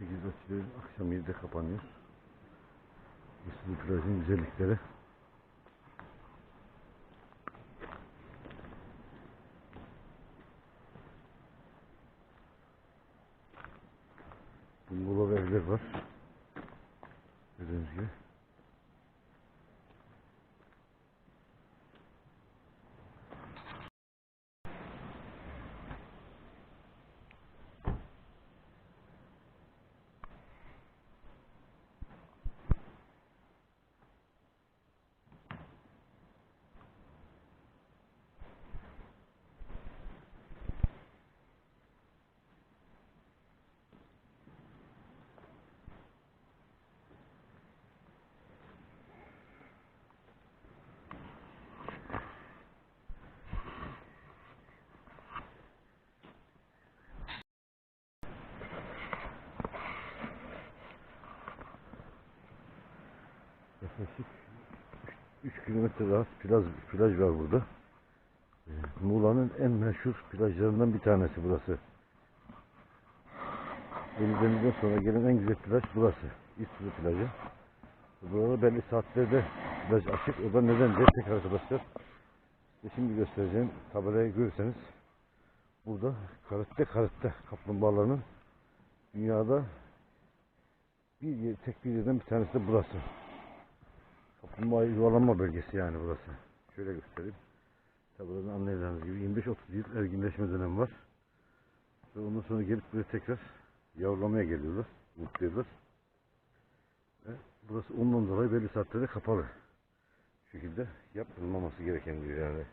8'de açılıyor, akşam 7'de kapanıyor. Üstü plajın güzellikleri. Bungalov evler var. Gördüğünüz gibi. Yaklaşık 3 kilometre rahat plaj, plaj var burada. Ee, Muğla'nın en meşhur plajlarından bir tanesi burası. Elidenizden sonra gelen en güzel plaj burası. İztuzu plajı. Burada belli saatlerde plaj açık. O da neden diye tek arkadaşlar. Size şimdi göstereceğim tabelayı görürseniz burada karette karette kaplumbağalarının dünyada bir yer, tek bir yerden bir tanesi de burası. Kaplumbağa yuvalanma bölgesi yani burası. Şöyle göstereyim. Tabi buradan anlayacağınız gibi 25-30 yıl erginleşme dönemi var. Ve ondan sonra gelip buraya tekrar yavrulamaya geliyorlar. Mutluyorlar. Ve burası ondan dolayı belli saatlerde kapalı. Şekilde yapılmaması gereken diyor yani.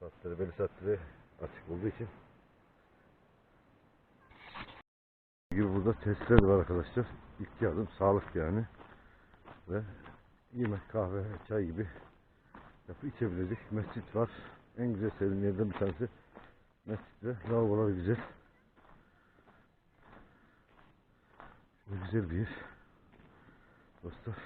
Saatleri belli saatlere açık olduğu için. gibi burada testler var arkadaşlar. İlk yardım, sağlık yani. Ve yemek, kahve, çay gibi yapıp içebilecek mescit var. En güzel sevdiğim yerden bir tanesi mescit ve lavabolar güzel. Şöyle güzel bir yer. Dostlar.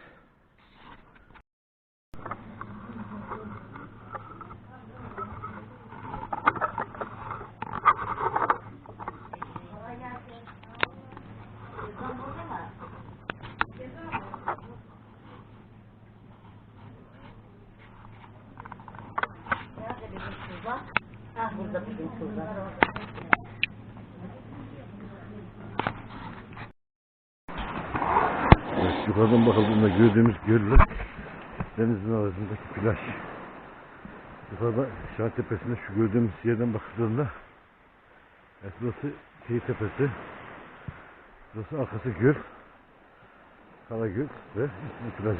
Nerede bizim Tuğba? Ah burada bizim Tuğba. Evet, yukarıdan bakıldığında gördüğümüz göller denizin arasındaki plaj. Yukarıda Şah Tepesi'nde şu gördüğümüz yerden bakıldığında evet, burası Kıyı Tepesi. Burası arkası göl. Karagöl ve İsmi plajı.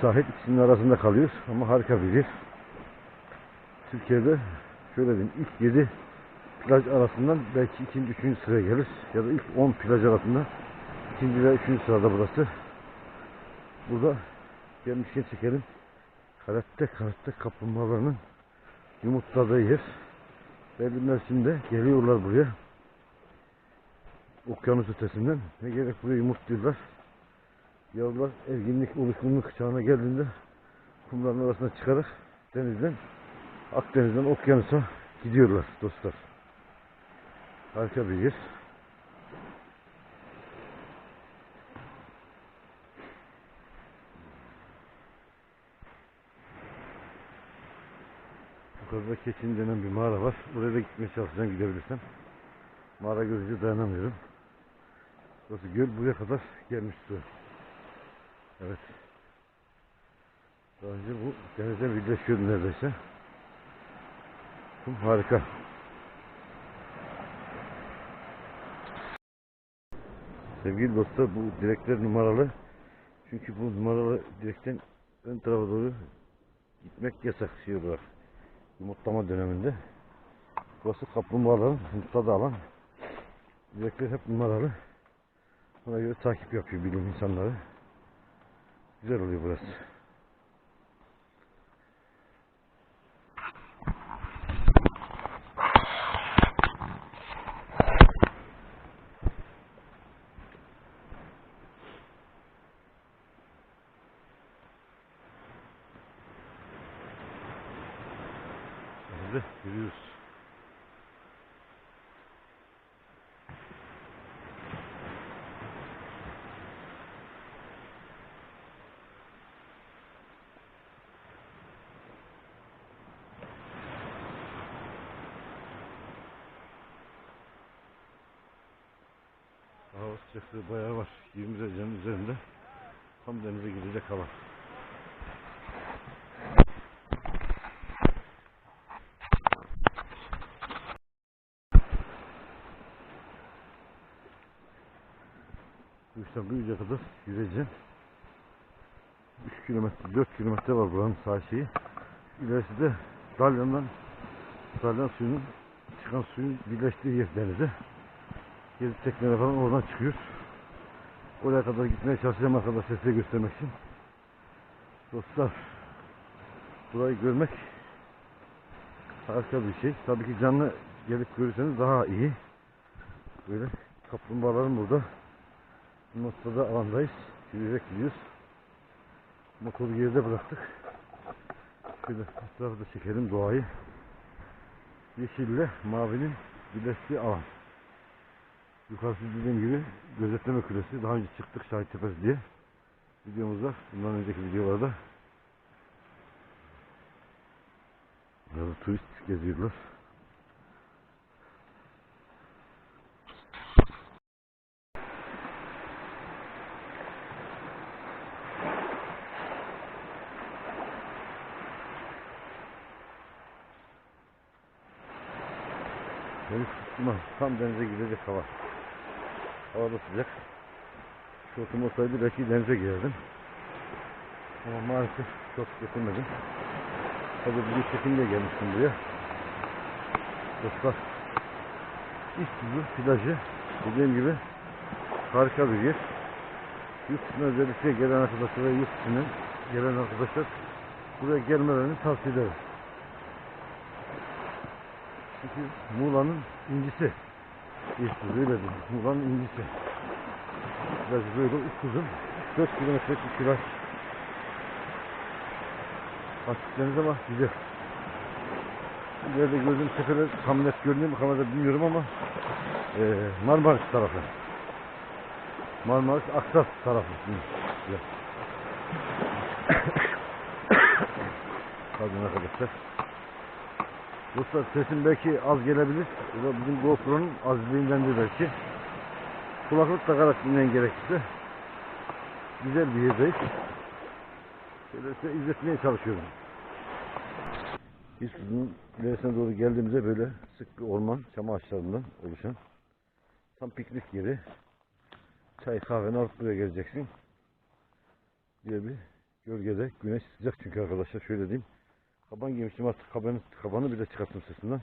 Sahil ikisinin arasında kalıyor ama harika bir yer. Türkiye'de şöyle diyeyim ilk 7 plaj arasından belki ikinci, üçüncü sıraya gelir. Ya da ilk 10 plaj arasında ikinci ve üçüncü sırada burası. Burada gelmişken çekelim. Karette karette kaplumbağalarının yumurtladığı yer. Belli mevsimde geliyorlar buraya. Okyanus ötesinden ve gerek buraya yumurtluyorlar. Yavrular erginlik oluşkunluk çağına geldiğinde kumların arasına çıkarak denizden Akdeniz'den okyanusa gidiyorlar dostlar. Harika bir yer. Yukarıda Keçin denen bir mağara var. Oraya da gitmeye çalışacağım gidebilirsem. Mağara görünce dayanamıyorum. Burası göl buraya kadar gelmiş su. Evet. Daha önce bu denizden birleşiyordu neredeyse. Kum harika. Sevgili dostlar bu direkler numaralı. Çünkü bu numaralı direkten ön tarafa doğru gitmek yasak şey. Yumurtlama döneminde. Burası kaplumbağaların yumurtladığı alan. Direkler hep numaralı. Ona göre takip yapıyor bilim insanları. Güzel oluyor burası. Şimdi yürüyoruz. Hava sıcaklığı bayağı var. 20 derecenin üzerinde. Tam denize girecek hava. Bu yüce kadar yüzeceğim. 3 kilometre, 4 kilometre var buranın sağ şeyi. İlerisi de Dalyan'dan Dalyan suyunun çıkan suyun birleştiği yer denize. Gelip tekneler falan oradan çıkıyor. Oraya kadar gitmeye çalışacağım arkadaşlar size göstermek için. Dostlar burayı görmek harika bir şey. Tabii ki canlı gelip görürseniz daha iyi. Böyle kaplumbağaların burada. Bu noktada alandayız. Yürüyerek gidiyoruz. Motoru geride bıraktık. Şöyle etrafı da çekelim doğayı. Yeşille mavinin birleştiği alan. Yukarısı dediğim gibi gözetleme kulesi. Daha önce çıktık Şahit Tepesi diye. Videomuz var. Bundan önceki videolarda. Burada turist geziyorlar. Deniz tutma. Tam denize gidecek hava. Hava sıcak. Şortum olsaydı belki denize girerdim. Ama maalesef çok getirmedim. Tabii bugün çekimle gelmiştim buraya. Dostlar. İztuzu plajı dediğim gibi harika bir yer. Yurt dışına özellikle gelen arkadaşlar ve yurt dışından gelen arkadaşlar buraya gelmelerini tavsiye ederim. Çünkü Muğla'nın incisi. İztuzu öyle değil. Muğla'nın incisi. Plajı böyle uzun. 4 kilometrelik bir plaj. Açık deniz ama güzel. İleride gördüğüm tepeler tam net görünüyor mu kamerada bilmiyorum ama eee Marmaris tarafı. Marmaris Aksas tarafı. Pardon arkadaşlar. Dostlar sesim belki az gelebilir. Bu da bizim GoPro'nun azizliğindendir belki. Kulaklık takarak dinleyin gerekirse. Güzel bir yerdeyiz. Şöyle size izletmeye çalışıyorum. İzmir'in ilerisine doğru geldiğimizde böyle sık bir orman, çam ağaçlarından oluşan tam piknik yeri. Çay kahveni alıp buraya geleceksin. Diye bir gölgede güneş sıcak çünkü arkadaşlar şöyle diyeyim. Kaban giymiştim artık kabanı, kabanı bile çıkarttım sesinden.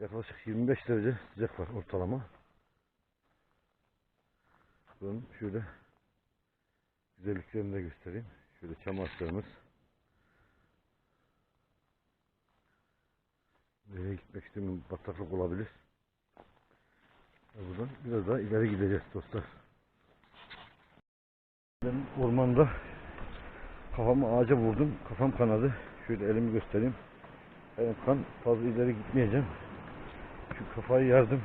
Yaklaşık 25 derece sıcak var ortalama. Bunun şöyle güzelliklerini de göstereyim. Şöyle çam ağaçlarımız. Nereye gitmek istemiyorum. Bataklık olabilir. Buradan biraz daha ileri gideceğiz dostlar. Ben ormanda kafamı ağaca vurdum. Kafam kanadı. Şöyle elimi göstereyim. Elim kan fazla ileri gitmeyeceğim. Şu kafayı yardım.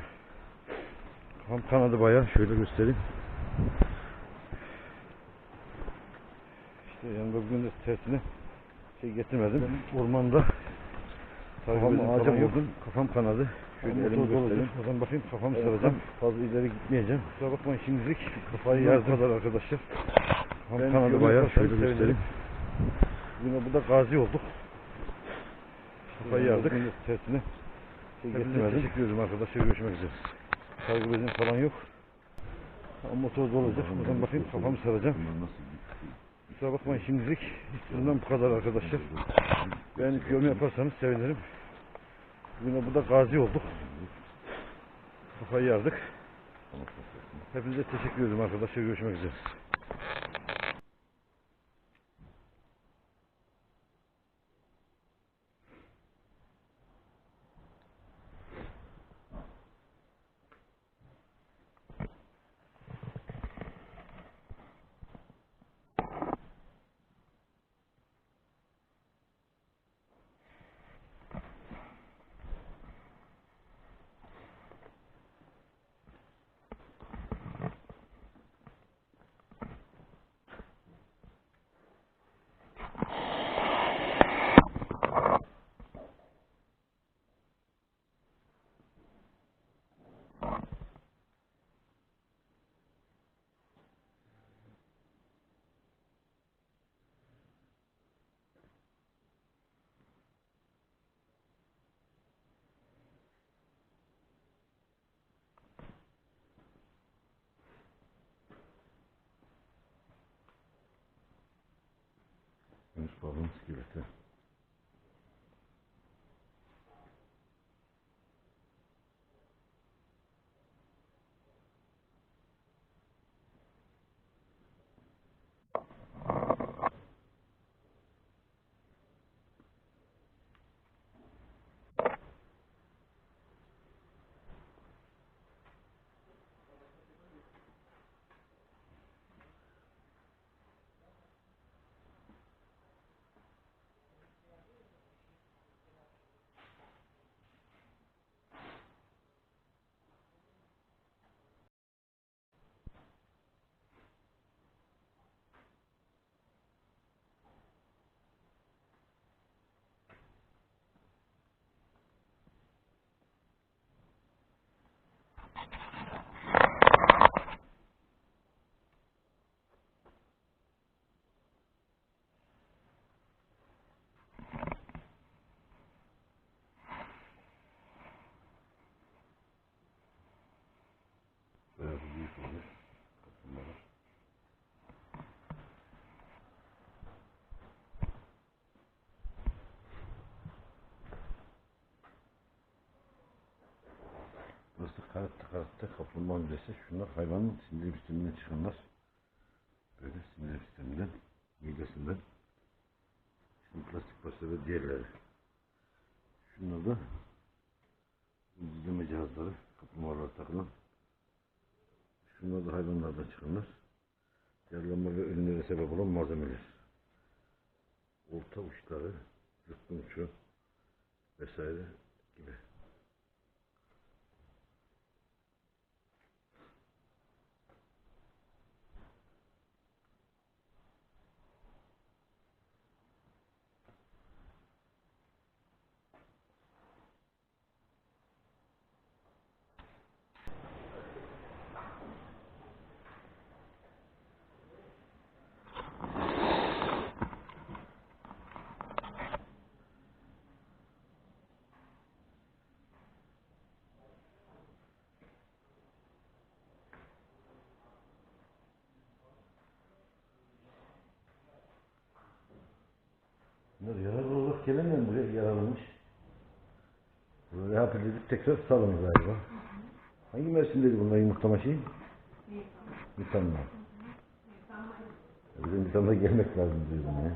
Kafam kanadı bayağı. Şöyle göstereyim. İşte yanımda bugün de tersine şey getirmedim. Ormanda kafamı ağaca vurdum. Kafam kanadı. Şöyle elimi göstereyim. Oradan bakayım kafamı saracağım. Fazla ileri gitmeyeceğim. Kusura bakmayın şimdilik kafayı yardım kadar arkadaşlar. Kafam kanadı bayağı. Şöyle göstereyim. De burada gazi olduk. Kafayı yardık. Tersine şey getirmedim. Teşekkür ederim arkadaşlar. Görüşmek üzere. Sargı bezim falan yok. Ama motor dolacak. Oradan bakayım kafamı saracağım. Kusura bakmayın şimdilik bundan bu kadar arkadaşlar. Beğenip yorum yaparsanız sevinirim. Bugün burada gazi olduk. Kafayı yardık. Hepinize teşekkür ederim arkadaşlar. Görüşmek üzere. Mutfağın iskeleti. Kaplumbağa müzesi. Şunlar hayvanın sindirim sisteminden çıkanlar. Böyle sindirim sisteminden, midesinden. Şimdi plastik parça ve diğerleri. Şunlar da izleme cihazları, kaplumbağalara takılan. Şunlar da hayvanlardan çıkanlar. Yaralanma ve ölümlere sebep olan malzemeler. Olta uçları, uçu vesaire gibi. Bunlar yaralı olarak gelemiyor mu buraya yaralanmış? Bunu rehabilitip tekrar salın galiba. Hangi mevsimdeydi bunlar yumurtlama şeyi? Nisan'da. Bizim Nisan'da gelmek lazım diyordum ya.